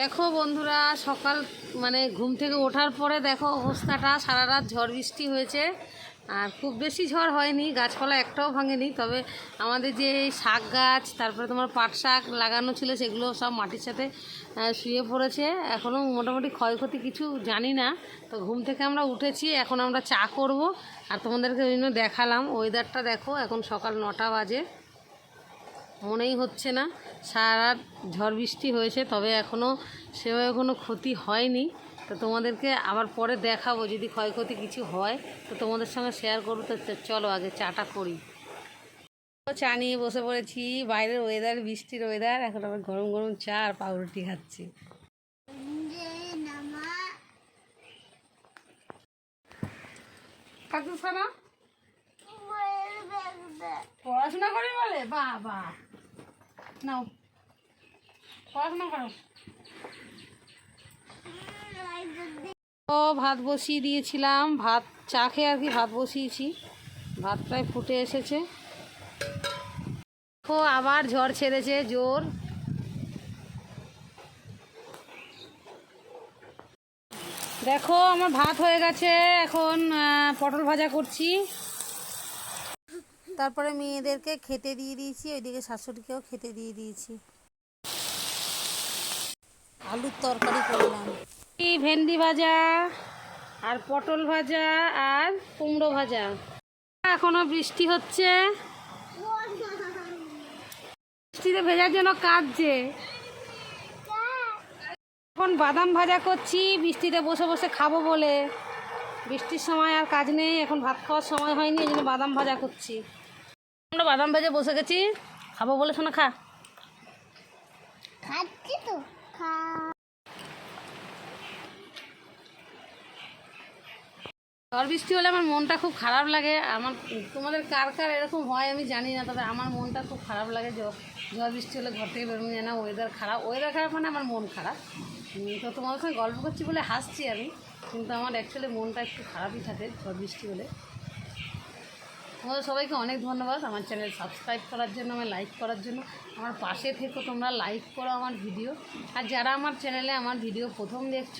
দেখো বন্ধুরা, সকাল মানে ঘুম থেকে ওঠার পরে দেখো অবস্থাটা সারা রাত ঝড় বৃষ্টি হয়েছে। আর খুব বেশি ঝড় হয়নি, গাছপালা একটাও ভাঙেনি, তবে আমাদের যে শাক গাছ, তারপরে তোমার পাট শাক লাগানো ছিল, সেগুলো সব মাটির সাথে শুয়ে পড়েছে। এখনও মোটামুটি ক্ষয়ক্ষতি কিছু জানি না, তো ঘুম থেকে আমরা উঠেছি, এখন আমরা চা করব। আর তোমাদেরকে ওই দেখালাম ওয়েদারটা দেখো, এখন সকাল নটা বাজে। মনেই হচ্ছে না। সারা ঝড় বৃষ্টি হয়েছে, তবে এখনও সেভাবে কোনো ক্ষতি হয়নি। তো তোমাদেরকে আবার পরে দেখাবো, যদি ক্ষয়ক্ষতি কিছু হয়, তো তোমাদের সঙ্গে শেয়ার করব। তো চলো আগে চাটা করি। চা নিয়ে বসে পড়েছি। বাইরের ওয়েদার বৃষ্টির ওয়েদার এখন আবার গরম গরম চা আর পাউরুটি খাচ্ছি। পড়াশোনা করি বলে? বাহ। নাও। পড়াশোনা করো। ভাত বসিয়ে দিয়েছিলাম। ভাত চা খেয়ে আর কি ভাত বসিয়েছি। ভাত প্রায় ফুটে এসেছে। ও আবার ঝড় ছেড়েছে, জোর। দেখো, আমার ভাত হয়ে গেছে। এখন পটল ভাজা করছি। তারপরে মেয়েদেরকে খেতে দিয়ে দিয়েছি, ওইদিকে শাশুড়িকেও খেতে দিয়ে দিয়েছি। আলুর তরকারি করলাম। ভেন্ডি ভাজা, আর পটল ভাজা, আর কুমড়ো ভাজা। এখনও বৃষ্টি হচ্ছে। বৃষ্টিতে ভেজার জন্য কাঁদছে এখন বাদাম ভাজা করছি, বৃষ্টিতে বসে বসে খাব বলে। বৃষ্টির সময় আর কাজ নেই, এখন ভাত খাওয়ার সময় হয়নি, এই জন্য বাদাম ভাজা করছি। আমরা বাদাম ভেজে বসে গেছি। খাব বলে শোনা খা। খাচ্ছি তো খা। ঝড় বৃষ্টি হলে আমার মনটা খুব খারাপ লাগে। আমার তোমাদের কার কার এরকম হয় আমি জানি না তবে আমার মনটা খুব খারাপ লাগে ঝড় ঝড় বৃষ্টি হলে ঘর থেকে বেরোনো যায় না ওয়েদার খারাপ। ওয়েদার খারাপ মানে আমার মন খারাপ। তো তোমাদের সঙ্গে গল্প করছি বলে হাসছি আমি কিন্তু আমার অ্যাকচুয়ালি মনটা একটু খারাপই থাকে ঝড় বৃষ্টি হলে। তোমাদের সবাইকে অনেক ধন্যবাদ। আমার চ্যানেল সাবস্ক্রাইব করার জন্য, আমার লাইক করার জন্য। আমার পাশে থেকো, তোমরা লাইক করো আমার ভিডিও। আর যারা আমার চ্যানেলে আমার ভিডিও প্রথম দেখছ,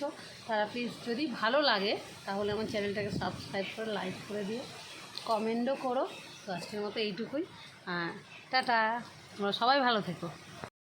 তারা প্লিজ যদি ভালো লাগে, তাহলে আমার চ্যানেলটাকে সাবস্ক্রাইব করে, লাইক করে দিও। কমেন্টও করো। তো আজকের মতো এইটুকুই। হ্যাঁ টাটা। তোমরা সবাই ভালো থেকো।